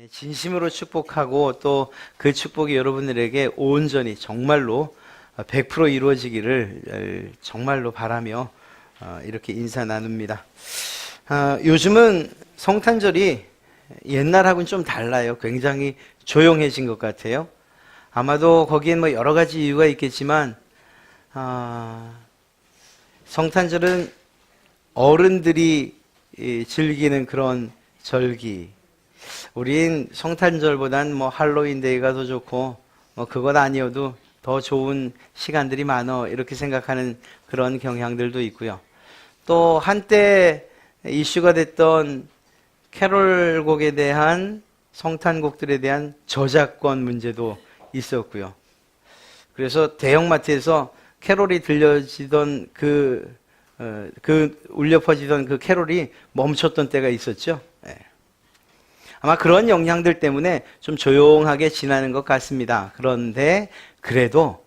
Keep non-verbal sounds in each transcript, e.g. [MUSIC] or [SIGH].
예, 진심으로 축복하고 또 그 축복이 여러분들에게 온전히 정말로 100% 이루어지기를 어, 정말로 바라며 어, 이렇게 인사 나눕니다. 아, 요즘은 성탄절이 옛날하고는 좀 달라요. 굉장히 조용해진 것 같아요. 아마도 거기엔 뭐 여러 가지 이유가 있겠지만 아, 성탄절은 어른들이 이, 즐기는 그런 절기. 우린 성탄절보단 뭐 할로윈데이가 더 좋고 뭐 그것 아니어도 더 좋은 시간들이 많어 이렇게 생각하는 그런 경향들도 있고요. 또 한때 이슈가 됐던 캐롤곡에 대한 성탄곡들에 대한 저작권 문제도 있었고요. 그래서 대형마트에서 캐롤이 들려지던 그, 어, 그 울려 퍼지던 그 캐롤이 멈췄던 때가 있었죠. 예. 아마 그런 영향들 때문에 좀 조용하게 지나는 것 같습니다. 그런데 그래도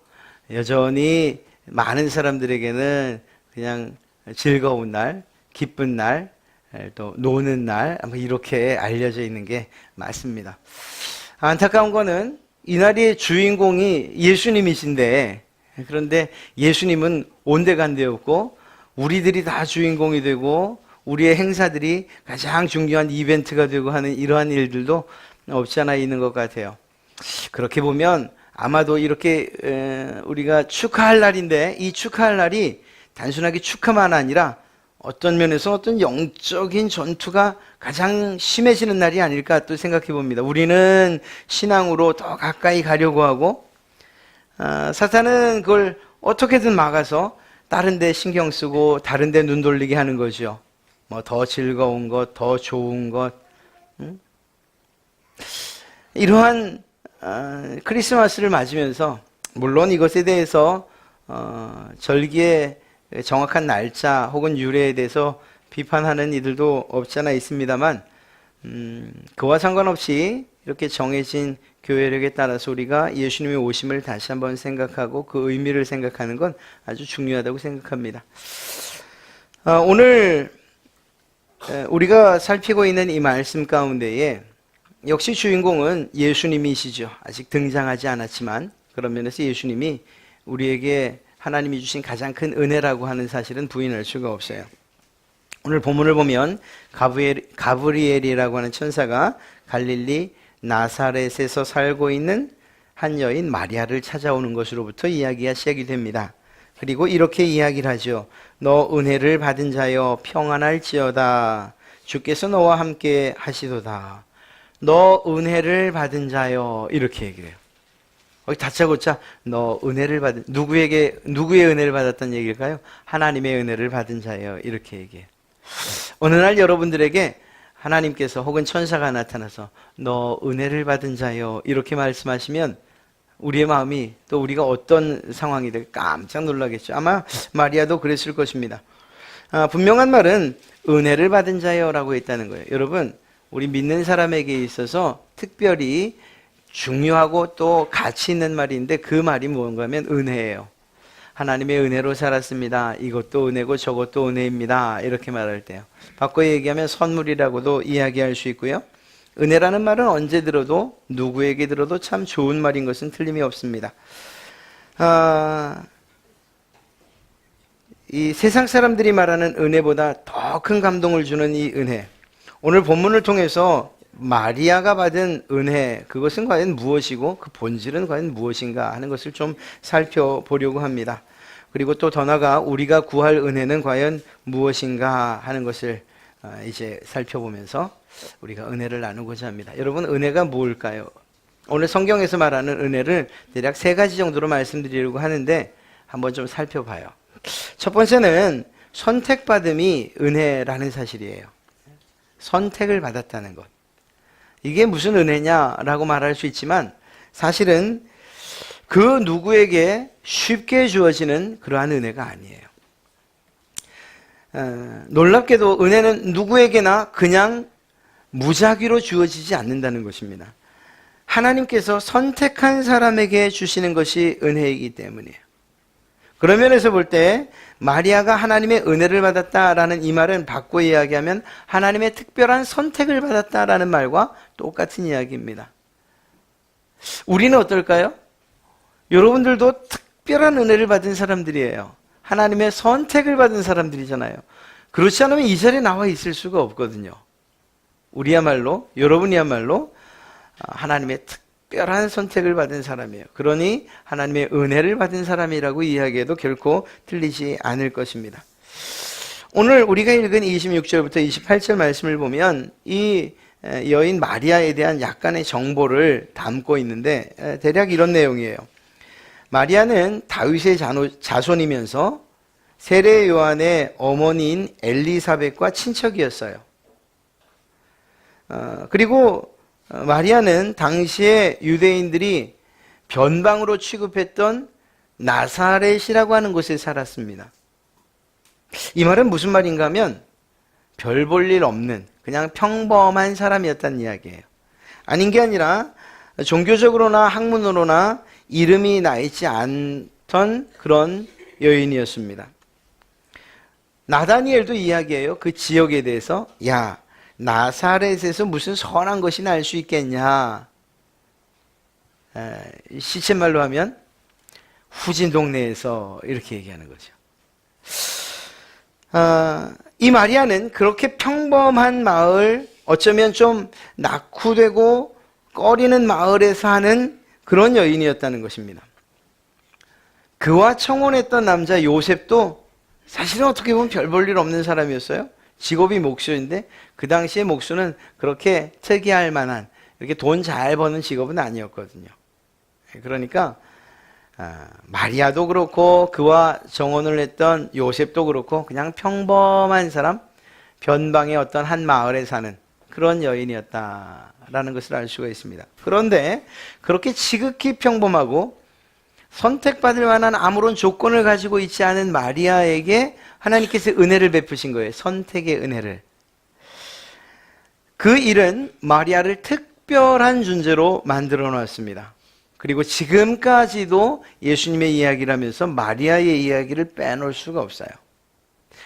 여전히 많은 사람들에게는 그냥 즐거운 날, 기쁜 날, 에, 또 노는 날, 아마 이렇게 알려져 있는 게 맞습니다. 안타까운 거는 이날의 주인공이 예수님이신데, 그런데 예수님은 온데간데였고, 우리들이 다 주인공이 되고, 우리의 행사들이 가장 중요한 이벤트가 되고 하는 이러한 일들도 없지 않아 있는 것 같아요. 그렇게 보면 아마도 이렇게 에, 우리가 축하할 날인데 이 축하할 날이 단순하게 축하만 아니라 어떤 면에서 어떤 영적인 전투가 가장 심해지는 날이 아닐까 또 생각해 봅니다. 우리는 신앙으로 더 가까이 가려고 하고 아, 사탄은 그걸 어떻게든 막아서 다른 데 신경 쓰고 다른 데 눈 돌리게 하는 거죠. 뭐 더 즐거운 것, 더 좋은 것. 음? 이러한 아, 크리스마스를 맞으면서 물론 이것에 대해서 어, 절기의 정확한 날짜 혹은 유래에 대해서 비판하는 이들도 없지 않아 있습니다만 음, 그와 상관없이 이렇게 정해진 교회력에 따라서 우리가 예수님의 오심을 다시 한번 생각하고 그 의미를 생각하는 건 아주 중요하다고 생각합니다. 아, 오늘 에, 우리가 살피고 있는 이 말씀 가운데에 역시 주인공은 예수님이시죠. 아직 등장하지 않았지만 그런 면에서 예수님이 우리에게 하나님이 주신 가장 큰 은혜라고 하는 사실은 부인할 수가 없어요. 오늘 본문을 보면 가브리엘, 가브리엘이라고 하는 천사가 갈릴리 나사렛에서 살고 있는 한 여인 마리아를 찾아오는 것으로부터 이야기가 시작이 됩니다. 그리고 이렇게 이야기를 하죠. 너 은혜를 받은 자여 평안할지어다. 주께서 너와 함께 하시도다. 너 은혜를 받은 자여 이렇게 얘기를 해요. 거기 다짜고짜 너 은혜를 받은 누구에게 누구의 은혜를 받았다는 얘기일까요? 하나님의 은혜를 받은 자여 이렇게 얘기해요. 어느 날 여러분들에게 하나님께서 혹은 천사가 나타나서 너 은혜를 받은 자여 이렇게 말씀하시면 우리의 마음이 또 우리가 어떤 상황이든 깜짝 놀라겠죠. 아마 마리아도 그랬을 것입니다. 아, 분명한 말은 은혜를 받은 자여라고 했다는 거예요. 여러분, 우리 믿는 사람에게 있어서 특별히 중요하고 또 가치 있는 말인데 그 말이 뭔가 하면 은혜예요. 하나님의 은혜로 살았습니다. 이것도 은혜고 저것도 은혜입니다. 이렇게 말할 때요. 바꿔 얘기하면 선물이라고도 이야기할 수 있고요. 은혜라는 말은 언제 들어도 누구에게 들어도 참 좋은 말인 것은 틀림이 없습니다. 아, 이 세상 사람들이 말하는 은혜보다 더 큰 감동을 주는 이 은혜. 오늘 본문을 통해서 마리아가 받은 은혜, 그것은 과연 무엇이고 그 본질은 과연 무엇인가 하는 것을 좀 살펴보려고 합니다. 그리고 또 더 나아가 우리가 구할 은혜는 과연 무엇인가 하는 것을 어, 이제 살펴보면서 우리가 은혜를 나누고자 합니다. 여러분, 은혜가 뭘까요? 오늘 성경에서 말하는 은혜를 대략 세 가지 정도로 말씀드리려고 하는데 한번 좀 살펴봐요. 첫 번째는 선택받음이 은혜라는 사실이에요. 선택을 받았다는 것. 이게 무슨 은혜냐라고 말할 수 있지만 사실은 그 누구에게 쉽게 주어지는 그러한 은혜가 아니에요. 어, 놀랍게도 은혜는 누구에게나 그냥 무작위로 주어지지 않는다는 것입니다. 하나님께서 선택한 사람에게 주시는 것이 은혜이기 때문이에요. 그런 면에서 볼 때 마리아가 하나님의 은혜를 받았다라는 이 말은 바꿔 이야기하면 하나님의 특별한 선택을 받았다라는 말과 똑같은 이야기입니다. 우리는 어떨까요? 여러분들도 특별한 은혜를 받은 사람들이에요. 하나님의 선택을 받은 사람들이잖아요. 그렇지 않으면 이 자리에 나와 있을 수가 없거든요. 우리야말로, 여러분이야말로 하나님의 특별한 선택을 받은 사람이에요. 그러니 하나님의 은혜를 받은 사람이라고 이야기해도 결코 틀리지 않을 것입니다. 오늘 우리가 읽은 26절부터 28절 말씀을 보면 이 여인 마리아에 대한 약간의 정보를 담고 있는데 대략 이런 내용이에요. 마리아는 다윗의 자손이면서 세례 요한의 어머니인 엘리사벳과 친척이었어요. 어, 그리고 마리아는 당시에 유대인들이 변방으로 취급했던 나사렛이라고 하는 곳에 살았습니다. 이 말은 무슨 말인가 하면 별 볼 일 없는 그냥 평범한 사람이었다는 이야기예요. 아닌 게 아니라 종교적으로나 학문으로나 이름이 나 있지 않던 그런 여인이었습니다. 나다니엘도 이야기해요. 그 지역에 대해서 야 나사렛에서 무슨 선한 것이 날 수 있겠냐? 시체 말로 하면 후진 동네에서 이렇게 얘기하는 거죠. 아, 이 마리아는 그렇게 평범한 마을, 어쩌면 좀 낙후되고 꺼리는 마을에 사는 그런 여인이었다는 것입니다. 그와 청혼했던 남자 요셉도 사실은 어떻게 보면 별 볼 일 없는 사람이었어요. 직업이 목수인데 그 당시에 목수는 그렇게 특이할 만한 이렇게 돈 잘 버는 직업은 아니었거든요. 그러니까 아, 마리아도 그렇고 그와 정혼을 했던 요셉도 그렇고 그냥 평범한 사람 변방의 어떤 한 마을에 사는 그런 여인이었다라는 것을 알 수가 있습니다. 그런데 그렇게 지극히 평범하고 선택받을 만한 아무런 조건을 가지고 있지 않은 마리아에게 하나님께서 은혜를 베푸신 거예요. 선택의 은혜를. 그 일은 마리아를 특별한 존재로 만들어 놨습니다. 그리고 지금까지도 예수님의 이야기를 하면서 마리아의 이야기를 빼놓을 수가 없어요.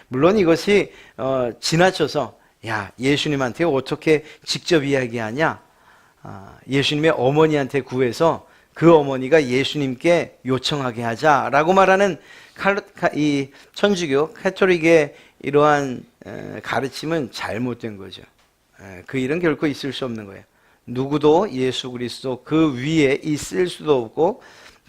물론 이것이 어, 지나쳐서 야 예수님한테 어떻게 직접 이야기하냐? 아, 예수님의 어머니한테 구해서 그 어머니가 예수님께 요청하게 하자라고 말하는 이 천주교 카톨릭의 이러한 가르침은 잘못된 거죠. 그 일은 결코 있을 수 없는 거예요. 누구도 예수 그리스도 그 위에 있을 수도 없고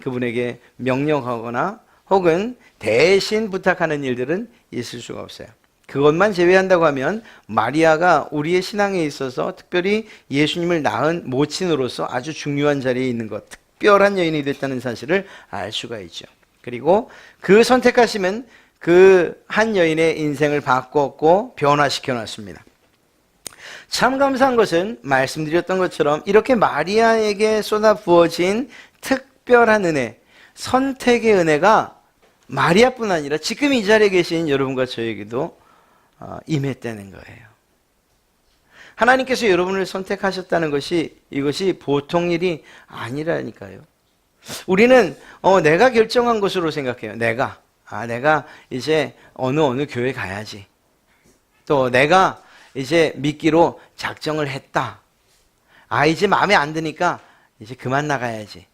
그분에게 명령하거나 혹은 대신 부탁하는 일들은 있을 수가 없어요. 그것만 제외한다고 하면 마리아가 우리의 신앙에 있어서 특별히 예수님을 낳은 모친으로서 아주 중요한 자리에 있는 것, 특별한 여인이 됐다는 사실을 알 수가 있죠. 그리고 그 선택하시면 그한 여인의 인생을 바꿨고 변화시켜 놨습니다. 참 감사한 것은 말씀드렸던 것처럼 이렇게 마리아에게 쏟아 부어진 특별한 은혜, 선택의 은혜가 마리아뿐 아니라 지금 이 자리에 계신 여러분과 저에게도 어, 임했다는 거예요. 하나님께서 여러분을 선택하셨다는 것이 이것이 보통 일이 아니라니까요. 우리는 어, 내가 결정한 것으로 생각해요. 내가 아 내가 이제 어느 어느 교회 가야지. 또 내가 이제 믿기로 작정을 했다. 아 이제 마음에 안 드니까 이제 그만 나가야지.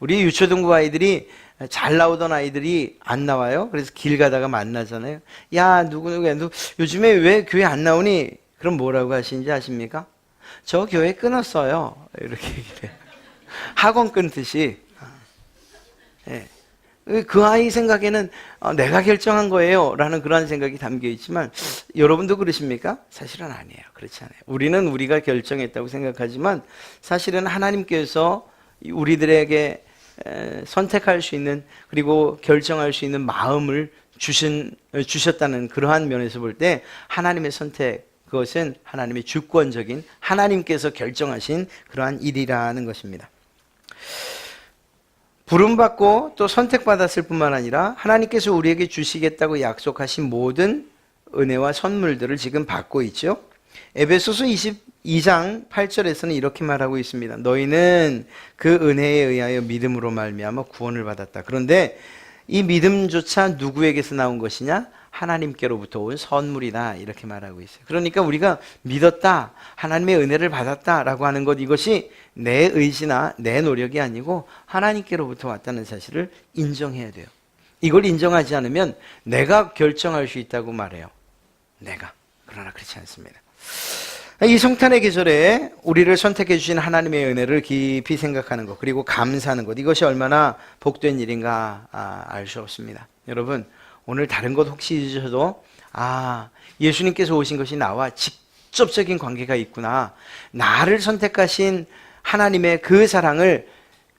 우리 유초등부 아이들이 잘 나오던 아이들이 안 나와요. 그래서 길 가다가 만나잖아요. 야 누구 누구 누 요즘에 왜 교회 안 나오니? 그럼 뭐라고 하시는지 아십니까? 저 교회 끊었어요. 이렇게 얘기해요. 학원 끊듯이. 네. 그 아이 생각에는 어, 내가 결정한 거예요. 라는 그러한 생각이 담겨 있지만 여러분도 그러십니까? 사실은 아니에요. 그렇지 않아요. 우리는 우리가 결정했다고 생각하지만 사실은 하나님께서 우리들에게 선택할 수 있는 그리고 결정할 수 있는 마음을 주신, 주셨다는 그러한 면에서 볼 때 하나님의 선택 그것은 하나님의 주권적인 하나님께서 결정하신 그러한 일이라는 것입니다. 부름받고 또 선택받았을 뿐만 아니라 하나님께서 우리에게 주시겠다고 약속하신 모든 은혜와 선물들을 지금 받고 있죠. 에베소서 22장 8절에서는 이렇게 말하고 있습니다. 너희는 그 은혜에 의하여 믿음으로 말미암아 구원을 받았다. 그런데 이 믿음조차 누구에게서 나온 것이냐? 하나님께로부터 온 선물이다. 이렇게 말하고 있어요. 그러니까 우리가 믿었다. 하나님의 은혜를 받았다라고 하는 것 이것이 내 의지나 내 노력이 아니고 하나님께로부터 왔다는 사실을 인정해야 돼요. 이걸 인정하지 않으면 내가 결정할 수 있다고 말해요. 내가. 그러나 그렇지 않습니다. 이 성탄의 계절에 우리를 선택해 주신 하나님의 은혜를 깊이 생각하는 것 그리고 감사하는 것 이것이 얼마나 복된 일인가 아, 알수 없습니다. 여러분 오늘 다른 것 혹시 잊으셔도 아 예수님께서 오신 것이 나와 직접적인 관계가 있구나 나를 선택하신 하나님의 그 사랑을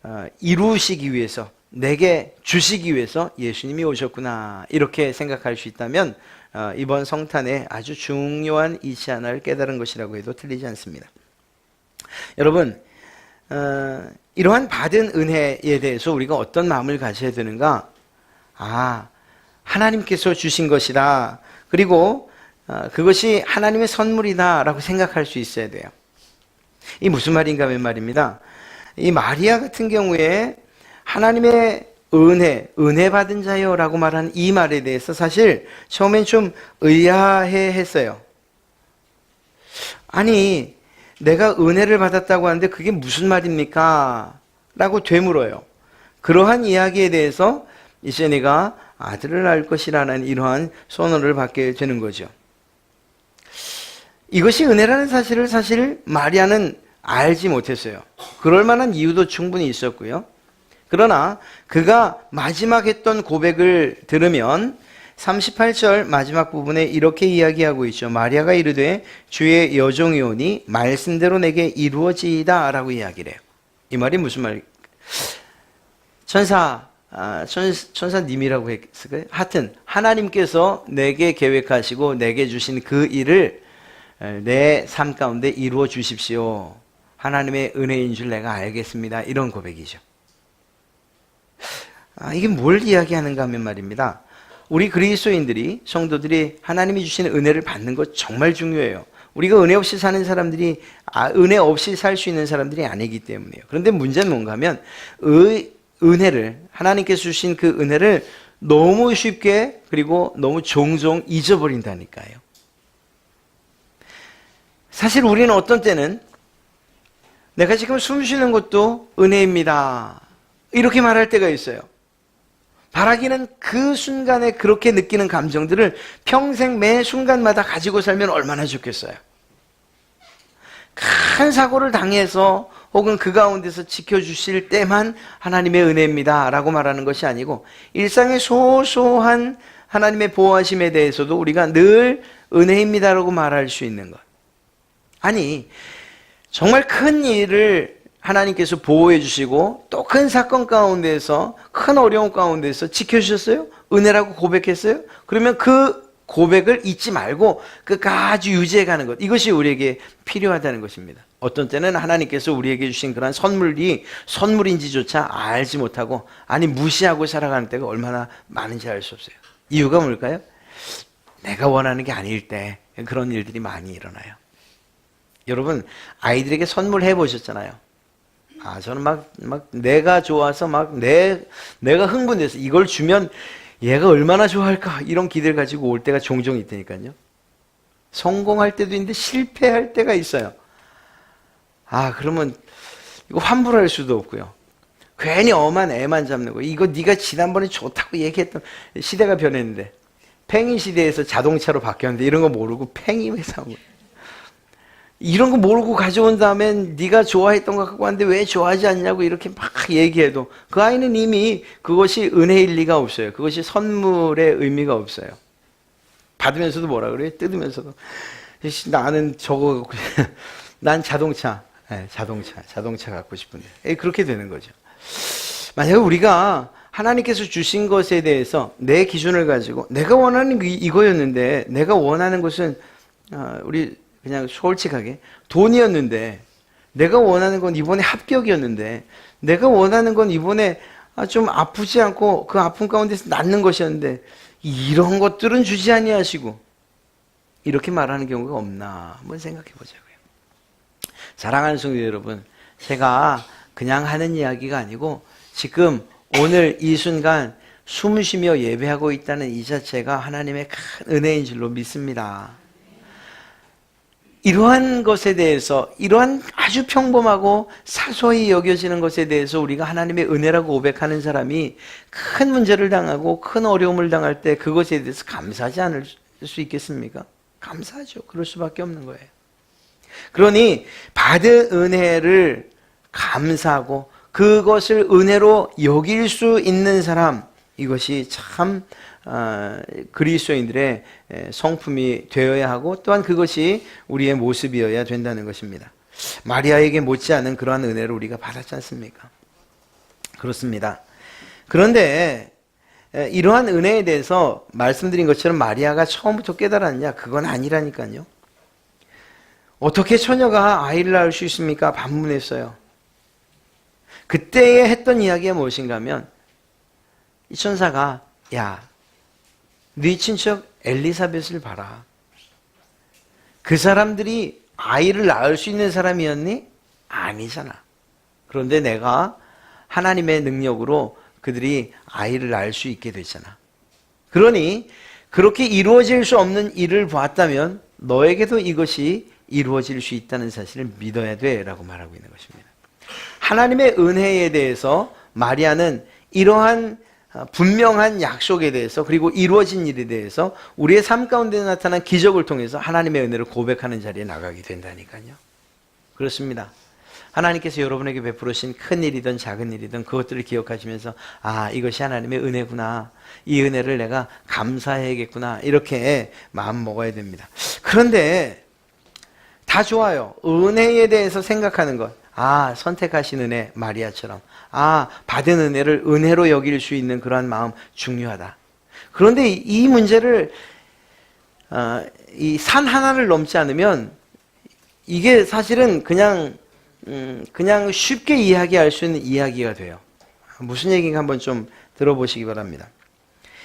어, 이루시기 위해서 내게 주시기 위해서 예수님이 오셨구나 이렇게 생각할 수 있다면 어, 이번 성탄에 아주 중요한 이치 하나를 깨달은 것이라고 해도 틀리지 않습니다. 여러분 어, 이러한 받은 은혜에 대해서 우리가 어떤 마음을 가져야 되는가? 아 하나님께서 주신 것이다. 그리고 어, 그것이 하나님의 선물이다라고 생각할 수 있어야 돼요. 이 무슨 말인가 하면 말입니다. 이 마리아 같은 경우에 하나님의 은혜, 은혜 받은 자요 라고 말하는 이 말에 대해서 사실 처음엔 좀 의아해 했어요. 아니, 내가 은혜를 받았다고 하는데 그게 무슨 말입니까? 라고 되물어요. 그러한 이야기에 대해서 이제 내가 아들을 낳을 것이라는 이러한 선언을 받게 되는 거죠. 이것이 은혜라는 사실을 사실 마리아는 알지 못했어요. 그럴 만한 이유도 충분히 있었고요. 그러나 그가 마지막 했던 고백을 들으면 38절 마지막 부분에 이렇게 이야기하고 있죠. 마리아가 이르되 주의 여종이 오니 말씀대로 내게 이루어지이다 라고 이야기를 해요. 이 말이 무슨 말? 천사, 아, 천, 천사님이라고 했을까요? 하여튼 하나님께서 내게 계획하시고 내게 주신 그 일을 내 삶 가운데 이루어 주십시오. 하나님의 은혜인 줄 내가 알겠습니다. 이런 고백이죠. 아, 이게 뭘 이야기하는가 하면 말입니다. 우리 그리스도인들이 성도들이 하나님이 주시는 은혜를 받는 것 정말 중요해요. 우리가 은혜 없이 사는 사람들이 아, 은혜 없이 살 수 있는 사람들이 아니기 때문이에요. 그런데 문제는 뭔가 하면 의, 은혜를 하나님께서 주신 그 은혜를 너무 쉽게 그리고 너무 종종 잊어버린다니까요. 사실 우리는 어떤 때는 내가 지금 숨 쉬는 것도 은혜입니다. 이렇게 말할 때가 있어요. 바라기는 그 순간에 그렇게 느끼는 감정들을 평생 매 순간마다 가지고 살면 얼마나 좋겠어요. 큰 사고를 당해서 혹은 그 가운데서 지켜주실 때만 하나님의 은혜입니다. 라고 말하는 것이 아니고 일상의 소소한 하나님의 보호하심에 대해서도 우리가 늘 은혜입니다. 라고 말할 수 있는 것. 아니, 정말 큰 일을 하나님께서 보호해 주시고 또 큰 사건 가운데서 큰 어려움 가운데서 지켜주셨어요? 은혜라고 고백했어요? 그러면 그 고백을 잊지 말고 끝까지 유지해 가는 것. 이것이 우리에게 필요하다는 것입니다. 어떤 때는 하나님께서 우리에게 주신 그런 선물이 선물인지조차 알지 못하고 아니 무시하고 살아가는 때가 얼마나 많은지 알 수 없어요. 이유가 뭘까요? 내가 원하는 게 아닐 때 그런 일들이 많이 일어나요. 여러분 아이들에게 선물해 보셨잖아요. 아 저는 막 막 내가 좋아서 막 내 내가 흥분돼서 이걸 주면 얘가 얼마나 좋아할까 이런 기대를 가지고 올 때가 종종 있다니까요. 성공할 때도 있는데 실패할 때가 있어요. 아 그러면 이거 환불할 수도 없고요. 괜히 엄한 애만 잡는 거. 이거 네가 지난번에 좋다고 얘기했던 시대가 변했는데 팽이 시대에서 자동차로 바뀌었는데 이런 거 모르고 팽이 회사 온. 이런 거 모르고 가져온 다음엔 네가 좋아했던 거 갖고 왔는데 왜 좋아하지 않냐고 이렇게 막 얘기해도 그 아이는 이미 그것이 은혜일 리가 없어요. 그것이 선물의 의미가 없어요. 받으면서도 뭐라 그래요? 뜯으면서도 나는 저거 갖고 [LAUGHS] 난 자동차, 네, 자동차, 자동차 갖고 싶은데 에 그렇게 되는 거죠. 만약에 우리가 하나님께서 주신 것에 대해서 내 기준을 가지고 내가 원하는 게 이거였는데 내가 원하는 것은 어, 우리 그냥 솔직하게 돈이었는데 내가 원하는 건 이번에 합격이었는데 내가 원하는 건 이번에 아, 좀 아프지 않고 그 아픔 가운데서 낫는 것이었는데 이런 것들은 주지 아니하시고 이렇게 말하는 경우가 없나 한번 생각해 보자고요. 사랑하는 성도 여러분, 제가 그냥 하는 이야기가 아니고 지금 오늘 이 순간 숨 쉬며 예배하고 있다는 이 자체가 하나님의 큰 은혜인 줄로 믿습니다. 이러한 것에 대해서 이러한 아주 평범하고 사소히 여겨지는 것에 대해서 우리가 하나님의 은혜라고 고백하는 사람이 큰 문제를 당하고 큰 어려움을 당할 때 그것에 대해서 감사하지 않을 수 있겠습니까? 감사하죠. 그럴 수밖에 없는 거예요. 그러니 받은 은혜를 감사하고 그것을 은혜로 여길 수 있는 사람 이것이 참 어, 그리스도인들의 에, 성품이 되어야 하고 또한 그것이 우리의 모습이어야 된다는 것입니다. 마리아에게 못지않은 그러한 은혜를 우리가 받았지 않습니까? 그렇습니다. 그런데 에, 이러한 은혜에 대해서 말씀드린 것처럼 마리아가 처음부터 깨달았냐? 그건 아니라니까요. 어떻게 처녀가 아이를 낳을 수 있습니까? 반문했어요. 그때에 했던 이야기가 무엇인가 하면 이 천사가 야, 네 친척 엘리사벳을 봐라. 그 사람들이 아이를 낳을 수 있는 사람이었니? 아니잖아. 그런데 내가 하나님의 능력으로 그들이 아이를 낳을 수 있게 됐잖아. 그러니 그렇게 이루어질 수 없는 일을 봤다면 너에게도 이것이 이루어질 수 있다는 사실을 믿어야 돼 라고 말하고 있는 것입니다. 하나님의 은혜에 대해서 마리아는 이러한 어, 분명한 약속에 대해서 그리고 이루어진 일에 대해서 우리의 삶 가운데 나타난 기적을 통해서 하나님의 은혜를 고백하는 자리에 나가게 된다니까요. 그렇습니다. 하나님께서 여러분에게 베풀으신 큰 일이든 작은 일이든 그것들을 기억하시면서 아 이것이 하나님의 은혜구나 이 은혜를 내가 감사해야겠구나 이렇게 마음 먹어야 됩니다. 그런데 다 좋아요. 은혜에 대해서 생각하는 것. 아, 선택하신 은혜, 마리아처럼. 아, 받은 은혜를 은혜로 여길 수 있는 그러한 마음 중요하다. 그런데 이 문제를, 어, 이 산 하나를 넘지 않으면 이게 사실은 그냥, 음, 그냥 쉽게 이야기할 수 있는 이야기가 돼요. 무슨 얘기인가 한번 좀 들어보시기 바랍니다.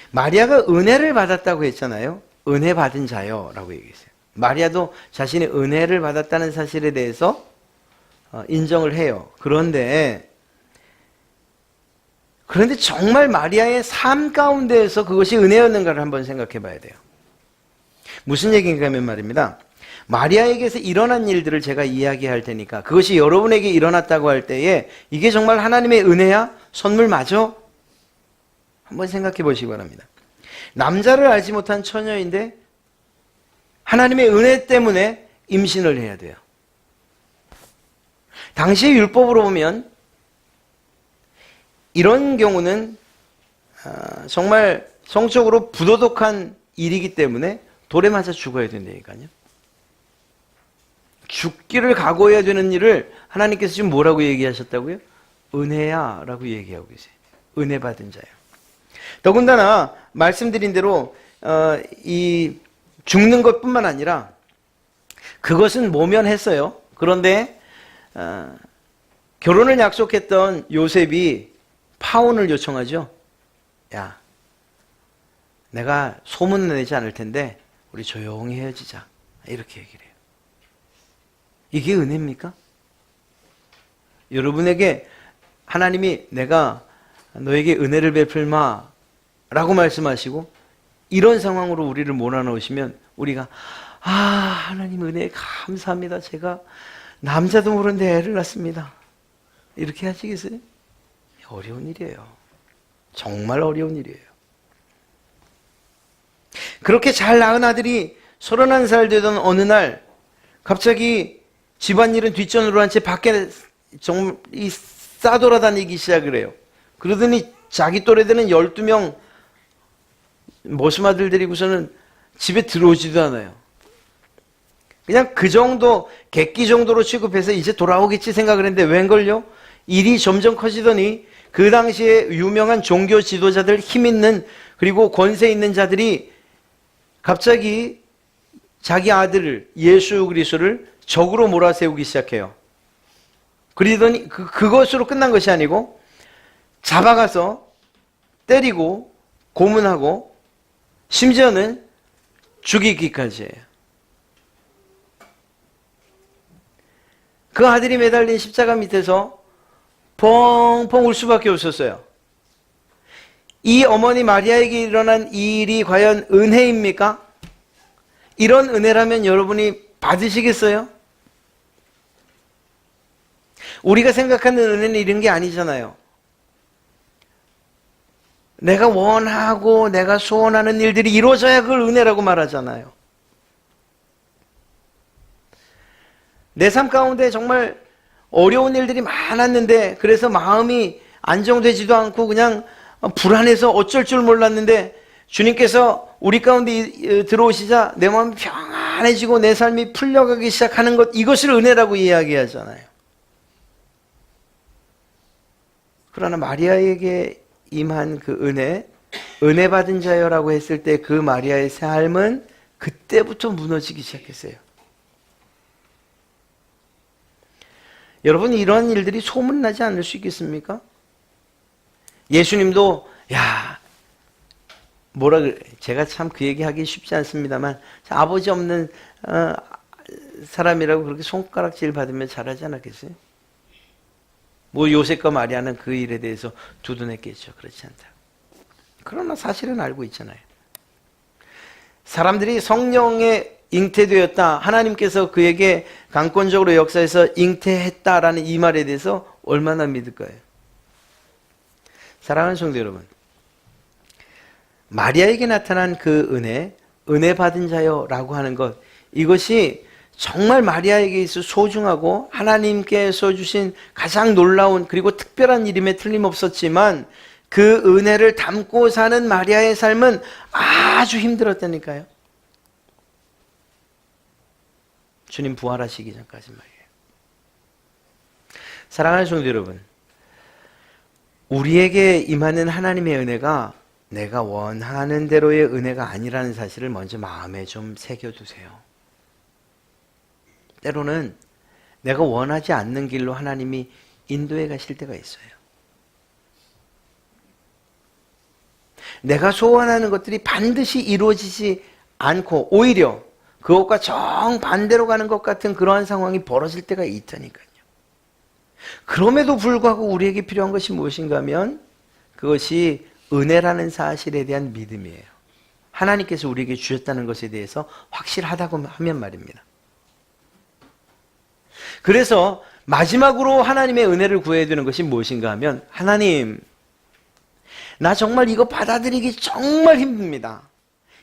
마리아가 은혜를 받았다고 했잖아요. 은혜 받은 자요. 라고 얘기했어요. 마리아도 자신의 은혜를 받았다는 사실에 대해서 어, 인정을 해요. 그런데 그런데 정말 마리아의 삶 가운데에서 그것이 은혜였는가를 한번 생각해 봐야 돼요. 무슨 얘기인가 하면 말입니다. 마리아에게서 일어난 일들을 제가 이야기할 테니까 그것이 여러분에게 일어났다고 할 때에 이게 정말 하나님의 은혜야? 선물 맞아? 한번 생각해 보시기 바랍니다. 남자를 알지 못한 처녀인데 하나님의 은혜 때문에 임신을 해야 돼요. 당시의 율법으로 보면 이런 경우는 아, 정말 성적으로 부도덕한 일이기 때문에 돌에 맞아 죽어야 된다니까요. 죽기를 각오해야 되는 일을 하나님께서 지금 뭐라고 얘기하셨다고요? 은혜야 라고 얘기하고 계세요. 은혜 받은 자요. 더군다나 말씀드린 대로 어, 이 죽는 것뿐만 아니라 그것은 모면했어요. 그런데 어, 결혼을 약속했던 요셉이 파혼을 요청하죠. 야, 내가 소문 내지 않을 텐데 우리 조용히 헤어지자. 이렇게 얘기를 해요. 이게 은혜입니까? 여러분에게 하나님이 내가 너에게 은혜를 베풀마 라고 말씀하시고 이런 상황으로 우리를 몰아넣으시면 우리가 아 하나님 은혜 감사합니다. 제가 남자도 모르는데 애를 낳습니다. 이렇게 하시겠어요? 어려운 일이에요. 정말 어려운 일이에요. 그렇게 잘 낳은 아들이 31살 되던 어느 날 갑자기 집안일은 뒷전으로 한 채 밖에 정말 싸돌아다니기 시작을 해요. 그러더니 자기 또래 되는 12명 모습아들 데리고서는 집에 들어오지도 않아요. 그냥 그 정도 객기 정도로 취급해서 이제 돌아오겠지 생각을 했는데 웬걸요? 일이 점점 커지더니 그 당시에 유명한 종교 지도자들 힘 있는 그리고 권세 있는 자들이 갑자기 자기 아들을 예수 그리스도를 적으로 몰아세우기 시작해요. 그러더니 그, 그것으로 끝난 것이 아니고 잡아가서 때리고 고문하고 심지어는 죽이기까지 해요. 그 아들이 매달린 십자가 밑에서 펑펑 울 수밖에 없었어요. 이 어머니 마리아에게 일어난 이 일이 과연 은혜입니까? 이런 은혜라면 여러분이 받으시겠어요? 우리가 생각하는 은혜는 이런 게 아니잖아요. 내가 원하고 내가 소원하는 일들이 이루어져야 그걸 은혜라고 말하잖아요. 내 삶 가운데 정말 어려운 일들이 많았는데 그래서 마음이 안정되지도 않고 그냥 불안해서 어쩔 줄 몰랐는데 주님께서 우리 가운데 들어오시자 내 마음이 평안해지고 내 삶이 풀려가기 시작하는 것 이것을 은혜라고 이야기하잖아요. 그러나 마리아에게 임한 그 은혜, 은혜 받은 자여라고 했을 때 그 마리아의 삶은 그때부터 무너지기 시작했어요. 여러분 이런 일들이 소문나지 않을 수 있겠습니까? 예수님도 야 뭐라 그래 제가 참 그 얘기하기 쉽지 않습니다만 아버지 없는 어, 사람이라고 그렇게 손가락질 받으면 잘하지 않았겠어요? 뭐 요셉과 마리아는 그 일에 대해서 두둔했겠죠. 그렇지 않다. 그러나 사실은 알고 있잖아요. 사람들이 성령에 잉태되었다. 하나님께서 그에게 강권적으로 역사해서 잉태했다라는 이 말에 대해서 얼마나 믿을까요? 사랑하는 성도 여러분. 마리아에게 나타난 그 은혜, 은혜 받은 자요라고 하는 것, 이것이 정말 마리아에게 있어 소중하고 하나님께서 주신 가장 놀라운 그리고 특별한 이름에 틀림없었지만 그 은혜를 담고 사는 마리아의 삶은 아주 힘들었다니까요. 주님 부활하시기 전까지 말이에요. 사랑하는 성도 여러분, 우리에게 임하는 하나님의 은혜가 내가 원하는 대로의 은혜가 아니라는 사실을 먼저 마음에 좀 새겨두세요. 때로는 내가 원하지 않는 길로 하나님이 인도해 가실 때가 있어요. 내가 소원하는 것들이 반드시 이루어지지 않고 오히려 그것과 정반대로 가는 것 같은 그러한 상황이 벌어질 때가 있다니까요. 그럼에도 불구하고 우리에게 필요한 것이 무엇인가 하면 그것이 은혜라는 사실에 대한 믿음이에요. 하나님께서 우리에게 주셨다는 것에 대해서 확실하다고 하면 말입니다. 그래서 마지막으로 하나님의 은혜를 구해야 되는 것이 무엇인가 하면 하나님 나 정말 이거 받아들이기 정말 힘듭니다.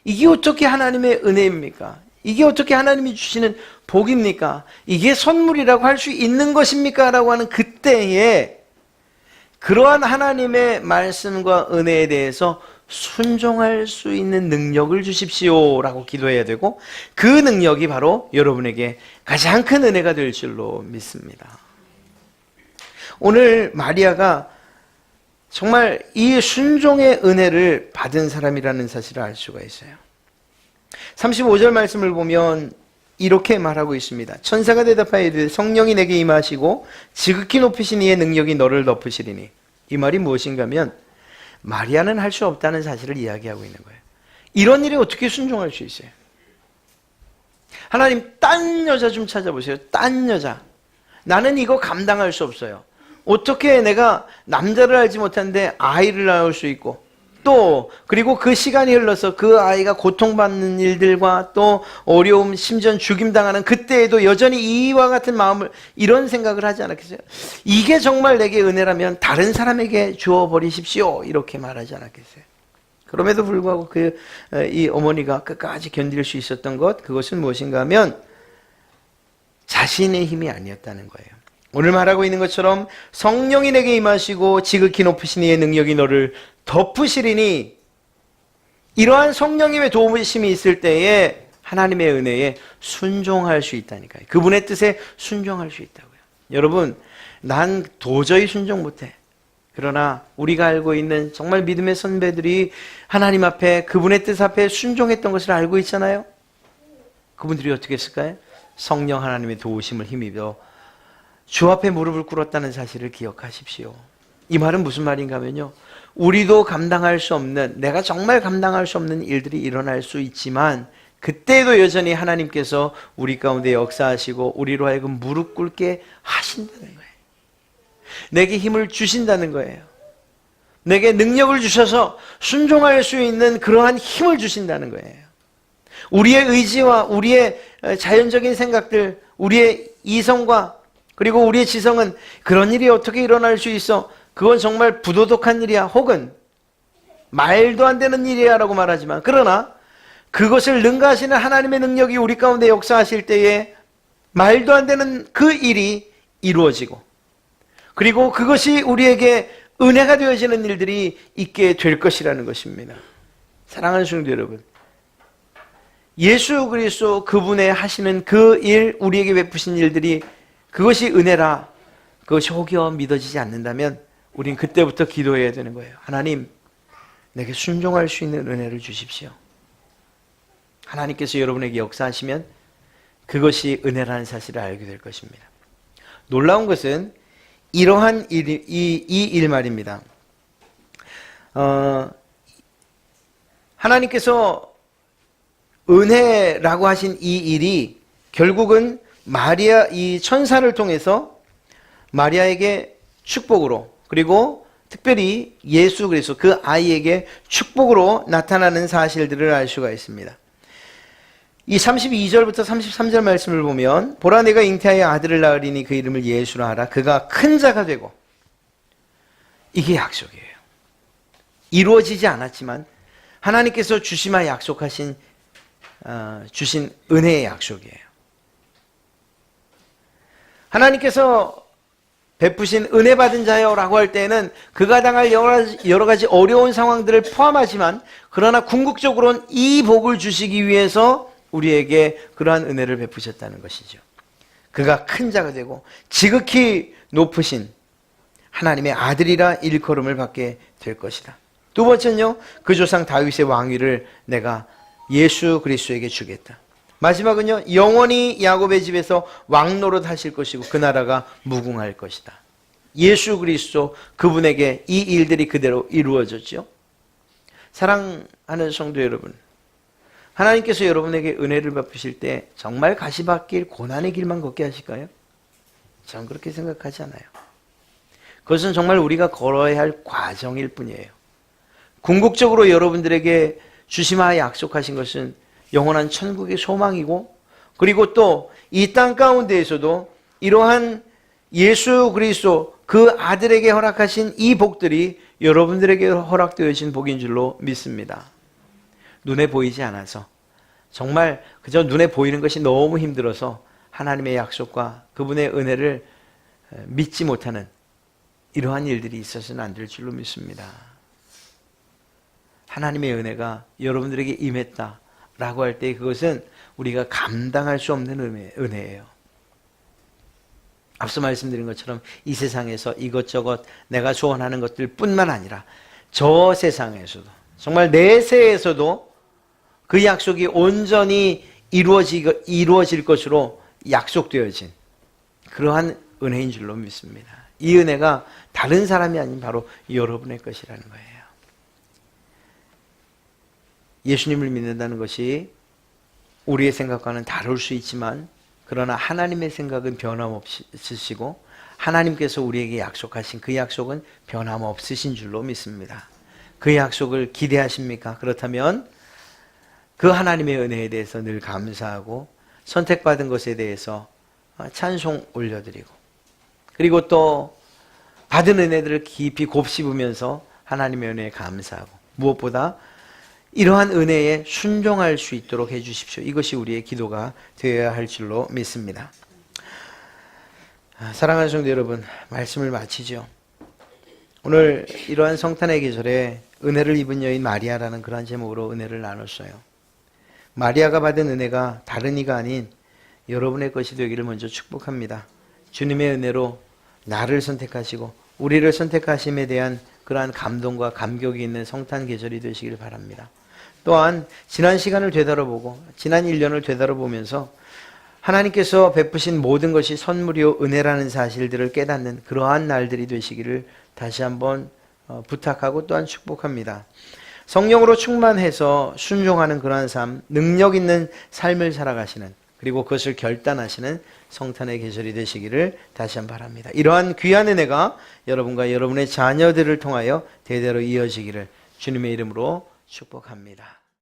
이게 어떻게 하나님의 은혜입니까? 이게 어떻게 하나님이 주시는 복입니까? 이게 선물이라고 할 수 있는 것입니까? 라고 하는 그때에 그러한 하나님의 말씀과 은혜에 대해서 순종할 수 있는 능력을 주십시오. 라고 기도해야 되고, 그 능력이 바로 여러분에게 가장 큰 은혜가 될 줄로 믿습니다. 오늘 마리아가 정말 이 순종의 은혜를 받은 사람이라는 사실을 알 수가 있어요. 35절 말씀을 보면 이렇게 말하고 있습니다. 천사가 대답하여 이르되 성령이 내게 임하시고 지극히 높이신 이의 능력이 너를 덮으시리니 이 말이 무엇인가 하면 마리아는 할 수 없다는 사실을 이야기하고 있는 거예요. 이런 일에 어떻게 순종할 수 있어요? 하나님, 딴 여자 좀 찾아보세요. 딴 여자. 나는 이거 감당할 수 없어요. 어떻게 내가 남자를 알지 못하는데 아이를 낳을 수 있고, 또 그리고 그 시간이 흘러서 그 아이가 고통받는 일들과 또 어려움 심지어 죽임당하는 그때에도 여전히 이와 같은 마음을 이런 생각을 하지 않았겠어요? 이게 정말 내게 은혜라면 다른 사람에게 주어 버리십시오 이렇게 말하지 않았겠어요? 그럼에도 불구하고 그 이 어머니가 끝까지 견딜 수 있었던 것 그것은 무엇인가 하면 자신의 힘이 아니었다는 거예요. 오늘 말하고 있는 것처럼 성령이 내게 임하시고 지극히 높으신 이의 능력이 너를 덮으시리니 이러한 성령님의 도움심이 있을 때에 하나님의 은혜에 순종할 수 있다니까요. 그분의 뜻에 순종할 수 있다고요. 여러분, 난 도저히 순종 못해. 그러나 우리가 알고 있는 정말 믿음의 선배들이 하나님 앞에 그분의 뜻 앞에 순종했던 것을 알고 있잖아요. 그분들이 어떻게 했을까요? 성령 하나님의 도우심을 힘입어 주 앞에 무릎을 꿇었다는 사실을 기억하십시오. 이 말은 무슨 말인가 하면요. 우리도 감당할 수 없는, 내가 정말 감당할 수 없는 일들이 일어날 수 있지만, 그때도 여전히 하나님께서 우리 가운데 역사하시고, 우리로 하여금 무릎 꿇게 하신다는 거예요. 내게 힘을 주신다는 거예요. 내게 능력을 주셔서 순종할 수 있는 그러한 힘을 주신다는 거예요. 우리의 의지와 우리의 자연적인 생각들, 우리의 이성과 그리고 우리의 지성은 그런 일이 어떻게 일어날 수 있어? 그건 정말 부도덕한 일이야. 혹은 말도 안 되는 일이야 라고 말하지만 그러나 그것을 능가하시는 하나님의 능력이 우리 가운데 역사하실 때에 말도 안 되는 그 일이 이루어지고 그리고 그것이 우리에게 은혜가 되어지는 일들이 있게 될 것이라는 것입니다. 사랑하는 성도 여러분. 예수 그리스도 그분의 하시는 그 일, 우리에게 베푸신 일들이 그것이 은혜라, 그것이 혹여 믿어지지 않는다면 우린 그때부터 기도해야 되는 거예요. 하나님, 내게 순종할 수 있는 은혜를 주십시오. 하나님께서 여러분에게 역사하시면 그것이 은혜라는 사실을 알게 될 것입니다. 놀라운 것은 이러한 일, 이, 이 일 말입니다. 어, 하나님께서 은혜라고 하신 이 일이 결국은 마리아 이 천사를 통해서 마리아에게 축복으로 그리고 특별히 예수 그리스도 그 아이에게 축복으로 나타나는 사실들을 알 수가 있습니다. 이 32절부터 33절 말씀을 보면 보라 내가 잉태하여 아들을 낳으리니 그 이름을 예수라 하라 그가 큰 자가 되고 이게 약속이에요. 이루어지지 않았지만 하나님께서 주시마 약속하신 어, 주신 은혜의 약속이에요. 하나님께서 베푸신 은혜 받은 자요라고 할 때에는 그가 당할 여러 가지, 여러 가지 어려운 상황들을 포함하지만 그러나 궁극적으로는 이 복을 주시기 위해서 우리에게 그러한 은혜를 베푸셨다는 것이죠. 그가 큰 자가 되고 지극히 높으신 하나님의 아들이라 일컬음을 받게 될 것이다. 두 번째는요, 그 조상 다윗의 왕위를 내가 예수 그리스도에게 주겠다. 마지막은요, 영원히 야곱의 집에서 왕노릇 하실 것이고 그 나라가 무궁할 것이다. 예수 그리스도 그분에게 이 일들이 그대로 이루어졌죠. 사랑하는 성도 여러분, 하나님께서 여러분에게 은혜를 베푸실 때 정말 가시밭길 고난의 길만 걷게 하실까요? 저는 그렇게 생각하지 않아요. 그것은 정말 우리가 걸어야 할 과정일 뿐이에요. 궁극적으로 여러분들에게 주시마 약속하신 것은 영원한 천국의 소망이고 그리고 또 이 땅 가운데에서도 이러한 예수 그리스도 그 아들에게 허락하신 이 복들이 여러분들에게 허락되어진 복인 줄로 믿습니다. 눈에 보이지 않아서 정말 그저 눈에 보이는 것이 너무 힘들어서 하나님의 약속과 그분의 은혜를 믿지 못하는 이러한 일들이 있어서는 안 될 줄로 믿습니다. 하나님의 은혜가 여러분들에게 임했다 라고 할 때 그것은 우리가 감당할 수 없는 은혜, 은혜예요. 앞서 말씀드린 것처럼 이 세상에서 이것저것 내가 소원하는 것들 뿐만 아니라 저 세상에서도 정말 내세에서도 그 약속이 온전히 이루어지, 이루어질 것으로 약속되어진 그러한 은혜인 줄로 믿습니다. 이 은혜가 다른 사람이 아닌 바로 여러분의 것이라는 거예요. 예수님을 믿는다는 것이 우리의 생각과는 다를 수 있지만 그러나 하나님의 생각은 변함없으시고 하나님께서 우리에게 약속하신 그 약속은 변함없으신 줄로 믿습니다. 그 약속을 기대하십니까? 그렇다면 그 하나님의 은혜에 대해서 늘 감사하고 선택받은 것에 대해서 찬송 올려드리고 그리고 또 받은 은혜들을 깊이 곱씹으면서 하나님의 은혜에 감사하고 무엇보다 이러한 은혜에 순종할 수 있도록 해주십시오. 이것이 우리의 기도가 되어야 할 줄로 믿습니다. 아, 사랑하는 성도 여러분, 말씀을 마치죠. 오늘 이러한 성탄의 계절에 은혜를 입은 여인 마리아라는 그러한 제목으로 은혜를 나눴어요. 마리아가 받은 은혜가 다른 이가 아닌 여러분의 것이 되기를 먼저 축복합니다. 주님의 은혜로 나를 선택하시고 우리를 선택하심에 대한 그러한 감동과 감격이 있는 성탄 계절이 되시길 바랍니다. 또한 지난 시간을 되돌아보고 지난 1년을 되돌아보면서 하나님께서 베푸신 모든 것이 선물이요 은혜라는 사실들을 깨닫는 그러한 날들이 되시기를 다시 한번 어, 부탁하고 또한 축복합니다. 성령으로 충만해서 순종하는 그러한 삶, 능력 있는 삶을 살아가시는 그리고 그것을 결단하시는 성탄의 계절이 되시기를 다시 한번 바랍니다. 이러한 귀한 은혜가 여러분과 여러분의 자녀들을 통하여 대대로 이어지기를 주님의 이름으로 축복합니다.